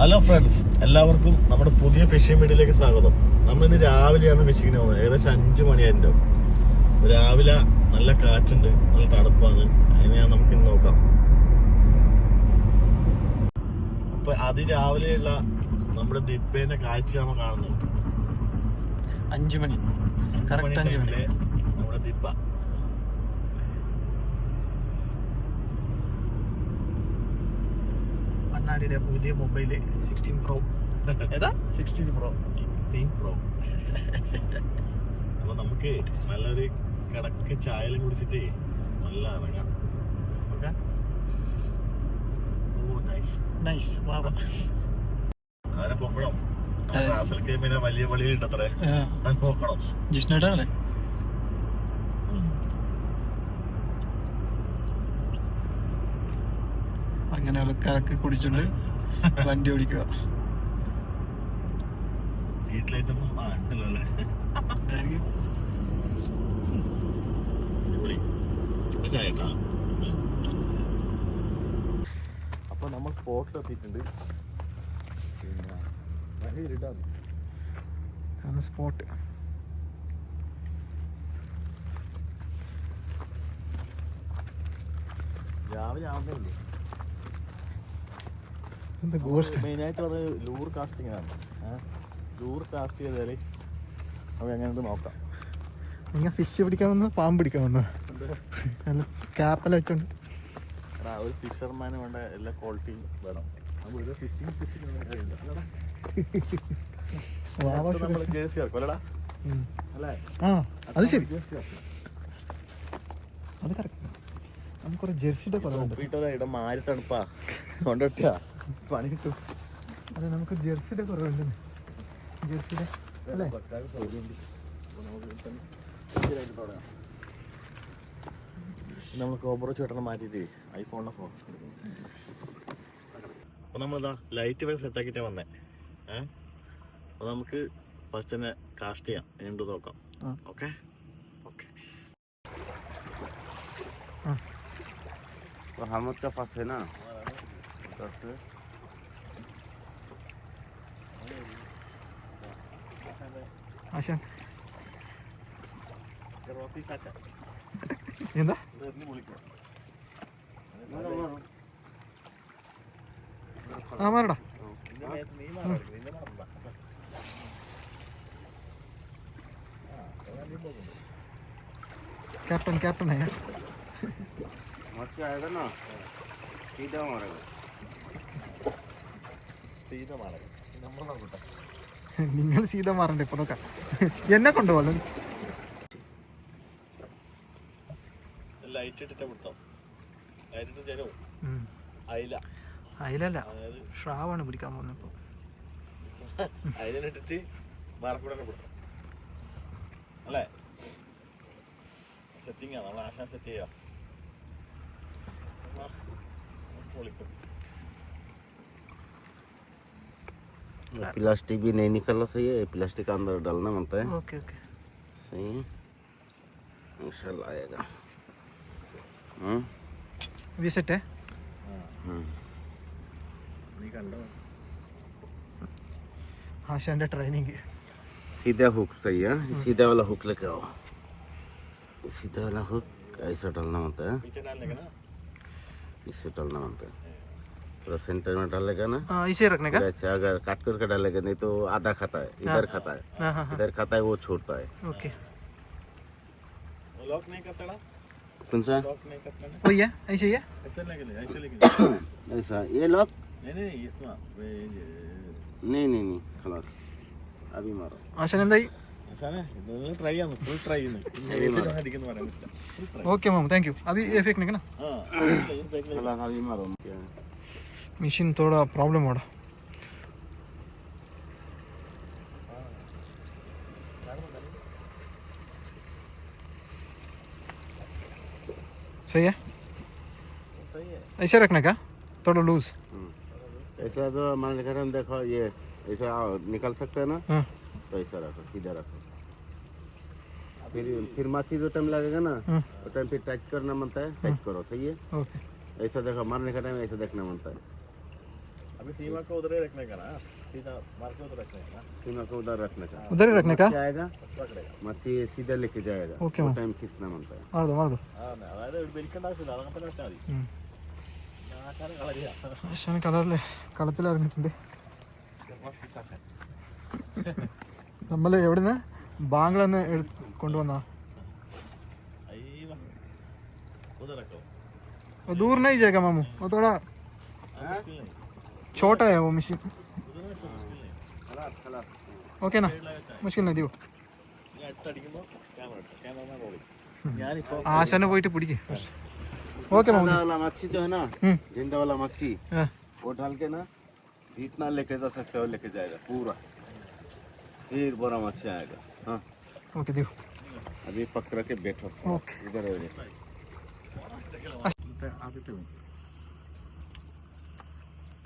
Hello friends എല്ലാവർക്കും നമ്മുടെ പുതിയ ഫിഷിംഗ് വീഡിയോയിലേക്ക് സ്വാഗതം. നമ്മൾ ഇന്ന് രാവിലെയാണ് ഫിഷിങ്ങിന് പോകുന്നത്. ഏകദേശം അഞ്ചു മണിയായിട്ടുണ്ടോ രാവിലെ നല്ല കാറ്റുണ്ട് നല്ല തണുപ്പാണ്. അതിന് ഞാൻ നമുക്ക് ഇന്ന് നോക്കാം. അപ്പൊ അതിരാവിലെയുള്ള നമ്മുടെ ദിപ്പേന്റെ കാഴ്ചയാണ് കാണുന്നത്. അഞ്ചു മണി. കറക്റ്റ് അഞ്ചു മണി. കണ്ണാടിയുടെ പുതിയ മൊബൈൽ സിക്സ്റ്റീൻ പ്രോ ഏതാ? സിക്സ്റ്റീൻ പ്രോ പ്രോ അപ്പോൾ നമുക്ക് നല്ലൊരു കിടക്ക് ചായലും കുടിച്ചിട്ട് നല്ല ഇറങ്ങാം. ഓക്കെ? ഓ നൈസ് നൈസ് വാവ അങ്ങനെ പോക്കണം. റാസൽ ഗെയിമിനെ വലിയ വളിയുണ്ട് അത്രേ പോകണം നോക്കണം. ജിഷ്ണുട്ടാണല്ലേ അങ്ങനെ കറക്കി കുടിച്ചോണ്ട് വണ്ടി ഓടിക്കുക സ്ട്രീറ്റ് ലൈറ്റ് ഒന്നും ആ ഉണ്ടല്ലോ അല്ലേ? അടിപൊളി. ഇവിടെ വണ്ടി ഓടിക്കുക അപ്പൊ നമ്മൾ സ്പോട്ടിൽ എത്തിയിട്ടുണ്ട്. പിന്നെ സ്പോട്ട് രാവിലെ ആവുന്നില്ലേ മെയിനായിട്ട് അത് ലൂർ കാസ്റ്റ് ചെയ്താൽ നമുക്ക് നോക്കാം. നിങ്ങൾ ഫിഷ് പിടിക്കാൻ വന്ന പാമ്പ് പിടിക്കാൻ വന്ന നല്ല ക്യാപ്പെല്ലാം വെച്ചോണ്ട്. എടാ ഒരു ഫിഷർമാന് വേണ്ട എല്ലാ ക്വാളിറ്റിയും വേണം. നമ്മൾ ജേഴ്സി ഇറക്കും അല്ലടാ. അല്ലേ? ആ അത് ശരി. അത് കറക്റ്റ് കുറവുണ്ട് ഒപ്പിട്ടതാ ഇടം മാരി തണുപ്പാ. കൊണ്ടൊട്ടിയാ പണി കിട്ടും അത് നമുക്ക് ജെർസിയുടെ കുറവുണ്ട് ജെർസിയുടെ അല്ലേ? നമ്മൾ കോബ്രോ ചേട്ടനെ മാറ്റിയിട്ട് ഐഫോണിന്റെ ഫോൺ അപ്പോൾ നമ്മളിതാ ലൈറ്റ് വരെ സെറ്റാക്കിയിട്ടാണ് വന്നേ. ഏഹ് അപ്പോൾ നമുക്ക് ഫസ്റ്റ് തന്നെ കാസ്റ്റ് ചെയ്യാം. എന്ത് നോക്കാം. ഓക്കെ ഓക്കെ ഹമദ് ഫസ്റ്റ് ആശാൻ. എന്താ? ആ മാറടാ ക്യാപ്റ്റൻ ക്യാപ്റ്റൻ സീത മാറ നമ്മൾ നോക്കട്ടെ നിങ്ങൾ സീത മാറണ്ട ഇപ്പൊ നോക്കാം. എന്നെ കൊണ്ടുപോകണം. ലൈറ്റ് ഇട്ടിട്ട് കൊടുത്തോ. ലൈറ്റ് ഇട്ട് ജനവും അയില. അതിലല്ല അതായത് ഷ്രാവാണ് പിടിക്കാൻ പോകുന്നത് ഇപ്പൊ. അയിലിട്ടിട്ട് അല്ലേ? സെറ്റിംഗ് നമ്മൾ ആശാൻ സെറ്റ് ചെയ്യാം. പൊളിക്കും. प्लास्टिक भी नहीं निकलना सही है प्लास्टिक का अंदर डालना बनता है। Okay okay. सही इंशाल्लाह आएगा। हम्म। ये सेट है? हम्म। निकाल लो हाँ शंडा ट्रेनिंग है। सीधा हुक सही है। हम्म। सीधा वाला हुक लेके आओ। सीधा वाला हुक ऐसा डालना होता है। पीछे डालने का ना? इसे डालना होता है। पूरा सेंटर में डालेगा ना इसे रखने का फिर ऐसे अगर काट करके डालेगा नहीं तो आधा खाता है इधर खाता है हाँ हाँ हाँ इधर खाता है वो छोड़ता है ओके वो लॉक नहीं करता ना कौन सा लॉक नहीं करता ना वही है ऐसे ही है ऐसे लगे ऐसे लगे ऐसा ये लॉक नहीं नहीं इसमें वे ये- नहीं नहीं नहीं खलास अभी मारो ആശാൻ എന്തായി അവസാനം നിങ്ങൾ ട്രൈ ചെയ്യാന്ന് ഫുൾ ട്രൈ ചെയ്യുന്നു അടിക്കുന്ന പറയാൻ പറ്റില്ല full try okay ma'am thank you अभी ये फेंकने का ना मिशीन थोड़ा प्रॉब्लम हो? रहा सही है। ऐसे रखने का थोड़ा लूज हम्म। ऐसा तो मान लिखा था देखो ये ऐसा निकल सकते हैं ना? हाँ। तो ऐसा रखो सीधा रखो। फिर फिर माची जो टाइम लगेगा ना हाँ। वो टाइम फिर टाइट करना मनता है टाइट करो सही है? ऐसा देखो मारने का टाइम ऐसा देखना मनता है। अभी सीमा को उधर ही रखने का ना सीधा मार के उधर रखने का ना सीमा को उधर रखने का उधर ही रखने का मच्छी आएगा പക്കടേക്കാം मच्छी सीधा लेके जाएगा ओके, वो मैम। टाइम खींचना मानता है മാറുതോ മാറുതോ ആ അതായത് ഇവിടെ വലിക്കേണ്ട ആവശ്യമില്ല അതങ്ങനെ തന്നെ വെച്ചാൽ മതി ഉം. ആശാനം കളരിക ആശാന് കളറില് കളത്തിൽ ഇറങ്ങിയിട്ടുണ്ട് നമ്മൾ എവിടുന്ന് ബാംഗ്ലന്ന് കൊണ്ടുവന്ന അയ്യോ उधर रखो दूर नहीं जाएगा मामू वो थोड़ा मुश्किल नहीं छोटा है वो मशीन उधर में तो मुश्किल नहीं खलास खलास ഓക്കെ ना മുഷ്കിൽ നദി പോ ഇനി അടുത്തടിക്കുമ്പോൾ ക്യാമറ ഇട്ടു ക്യാമറമാൻ റോളി ഞാനിപ്പോൾ ആശാനെ പോയിട്ട് പിടിക്കേ ഓക്കെ മാമു झंडा वाला मच्छी जो है ना हम्म। झंडा वाला मच्छी हाँ। वो डाल के ना जितना लेके जा सकते हो लेके जाएगा पूरा फिर बड़ा मच्छी आएगा हाँ ഓക്കെ ദീപു अभी पकड़ के बैठो ഓക്കെ इधर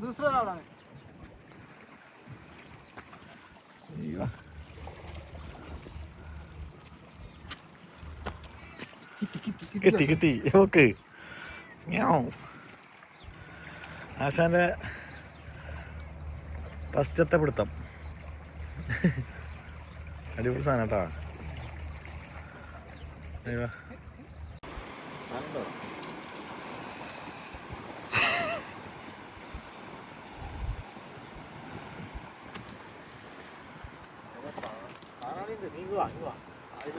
ദൂസറ डाला है കിട്ടി കിട്ടി. ഓക്കെ ആശാന്റെ ഫസ്റ്റത്തെ പിടുത്തം. അടിപൊളി സാധനം കേട്ടാ. 阿拉林的，你个啊，你个啊，还是个。